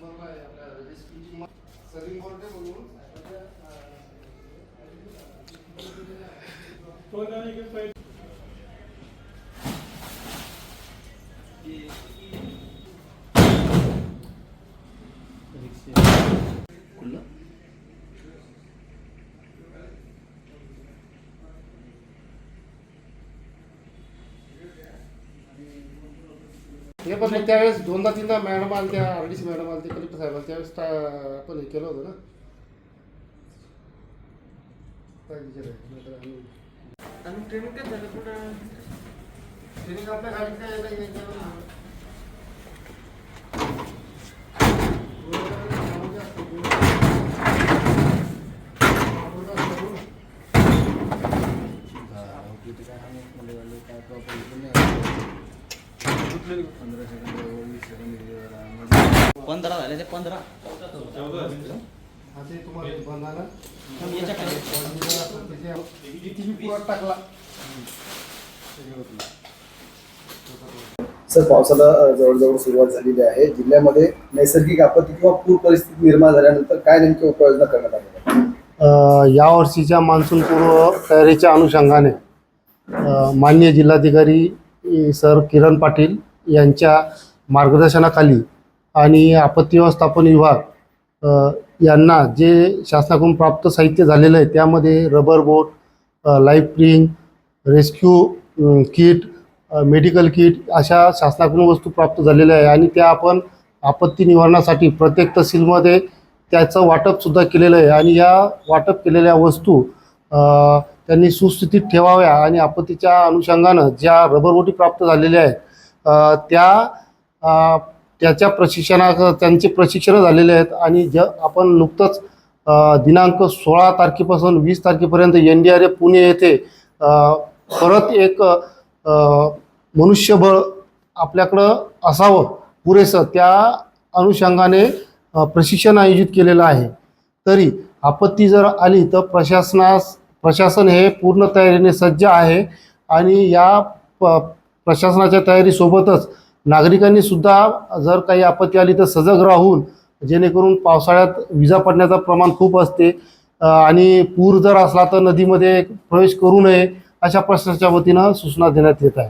नंबरला आहे आपल्या रजिस्ट्रीची सलिंग बोर्डे म्हणून हे पण मग त्यावेळेस दोनदा तीनदा मॅडम आल्या आर डी सी मॅडम आल्या कलेक्टर साहेब आले त्यावेळेस टा- आपण हे केलं होतं ना काय विचार आहे? नाहीतर आम्ही- आणि ट्रेनिंग काय झालं कुठं ट्रेनिंग आपल्या गाडीत काय नाही, नाही, केलं ना. पंधरा झाले ते पंधरा हा, ते तुम्हाला बंद आलं. याच्या खाली. त्याचे किती बी पुरात टाकला सर पावसाला जवळजवळ सुरुवात झालेली आहे. जिल्ह्यामध्ये नैसर्गिक आपत्ती किंवा पूर परिस्थिती निर्माण झाल्यानंतर काय नेमकी उपाययोजना करण्यात आल्या यावर्षीच्या मान्सून पूर्व तयारीच्या अनुषंगाने अ, माननीय जिल्हाधिकारी सर किरण पाटील यांच्या मार्गदर्शनाखाली आणि आपत्ती व्यवस्थापन विभाग यांना जे शासनाकडून प्राप्त साहित्य झालेलं आहे त्यामध्ये rubber boat life ring rescue kit medical kit अशा शासनाकडून वस्तू प्राप्त झालेल्या आहे. आणि त्या आपण आपत्ती निवारणासाठी प्रत्येक तहसीलमध्ये त्याचं वाटपसुद्धा केलेलं आहे. आणि या वाटप केलेल्या वस्तू त्यांनी सुस्थितीत ठेवाव्या आणि आपत्तीच्या अनुषंगानं ज्या रबरबोटी प्राप्त झालेल्या आहेत त्या त्याच्या प्रशिक्षणा त्यांचे प्रशिक्षण झालेले आहेत आणि ज आपण नुकतंच दिनांक सोळा तारखेपासून वीस तारखेपर्यंत N D R F Pune येथे परत एक मनुष्यबळ आपल्याकडं असावं पुरेसं त्या अनुषंगाने प्रशिक्षण आयोजित केलेलं आहे. तरी आपत्ती जर आली तर प्रशासनास प्रशासन हे पूर्ण तयारीने सज्ज आहे आणि या प प्रशासनाच्या तयारीसोबतच नागरिकांनी सुद्धा जर काही आपत्ती आली तर सजग राहून जेणेकरून पावसाळ्यात विजा पडण्याचं प्रमाण खूप असते. आणि पूर जर असला तर नदीमध्ये प्रवेश करू नये अशा प्रश्नाच्या वतीनं सूचना देण्यात येत आहे.